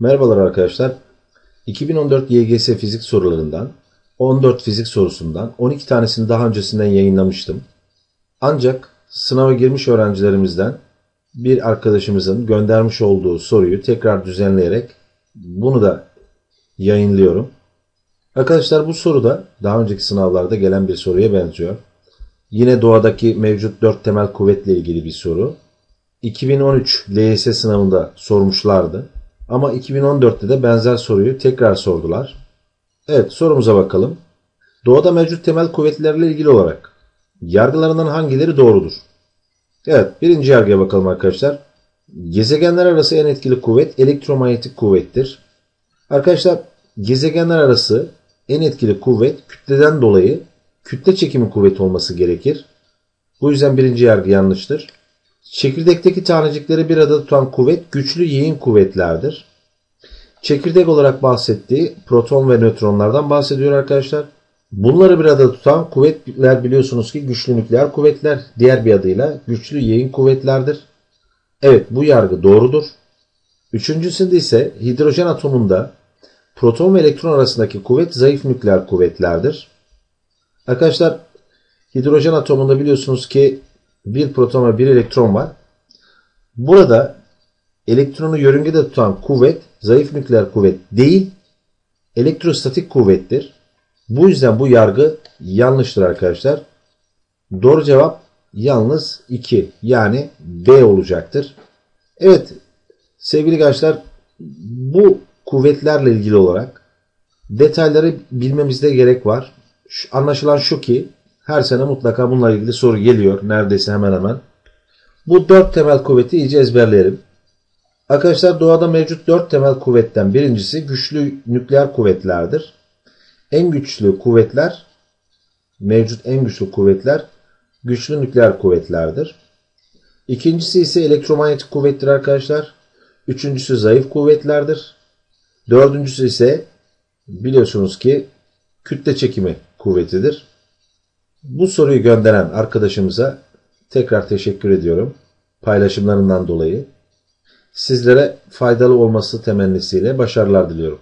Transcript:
Merhabalar arkadaşlar. 2014 YGS fizik sorularından 14 fizik sorusundan 12 tanesini daha öncesinden yayınlamıştım. Ancak sınava girmiş öğrencilerimizden bir arkadaşımızın göndermiş olduğu soruyu tekrar düzenleyerek bunu da yayınlıyorum. Arkadaşlar bu soru da daha önceki sınavlarda gelen bir soruya benziyor. Yine doğadaki mevcut 4 temel kuvvetle ilgili bir soru. 2013 LYS sınavında sormuşlardı. Ama 2014'te de benzer soruyu tekrar sordular. Evet sorumuza bakalım. Doğada mevcut temel kuvvetlerle ilgili olarak yargılarından hangileri doğrudur? Evet birinci yargıya bakalım arkadaşlar. Gezegenler arası en etkili kuvvet elektromanyetik kuvvettir. Arkadaşlar gezegenler arası en etkili kuvvet kütleden dolayı kütle çekimi kuvveti olması gerekir. Bu yüzden birinci yargı yanlıştır. Çekirdekteki tanecikleri bir arada tutan kuvvet güçlü yiyin kuvvetlerdir. Çekirdek olarak bahsettiği proton ve nötronlardan bahsediyor arkadaşlar. Bunları bir arada tutan kuvvetler biliyorsunuz ki güçlü nükleer kuvvetler, diğer bir adıyla güçlü yayın kuvvetlerdir. Evet bu yargı doğrudur. Üçüncüsünde ise hidrojen atomunda proton ve elektron arasındaki kuvvet zayıf nükleer kuvvetlerdir. Arkadaşlar hidrojen atomunda biliyorsunuz ki bir proton ve bir elektron var. Burada elektronu yörüngede tutan kuvvet zayıf nükleer kuvvet değil, elektrostatik kuvvettir. Bu yüzden bu yargı yanlıştır arkadaşlar. Doğru cevap yalnız 2 yani B olacaktır. Evet sevgili gençler bu kuvvetlerle ilgili olarak detayları bilmemizde gerek var. Anlaşılan şu ki her sene mutlaka bununla ilgili soru geliyor. Neredeyse hemen hemen. Bu dört temel kuvveti iyice ezberleyelim. Arkadaşlar doğada mevcut dört temel kuvvetten birincisi güçlü nükleer kuvvetlerdir. En güçlü kuvvetler, mevcut en güçlü kuvvetler güçlü nükleer kuvvetlerdir. İkincisi ise elektromanyetik kuvvettir arkadaşlar. Üçüncüsü zayıf kuvvetlerdir. Dördüncüsü ise biliyorsunuz ki kütle çekimi kuvvetidir. Bu soruyu gönderen arkadaşımıza tekrar teşekkür ediyorum paylaşımlarından dolayı. Sizlere faydalı olması temennisiyle başarılar diliyorum.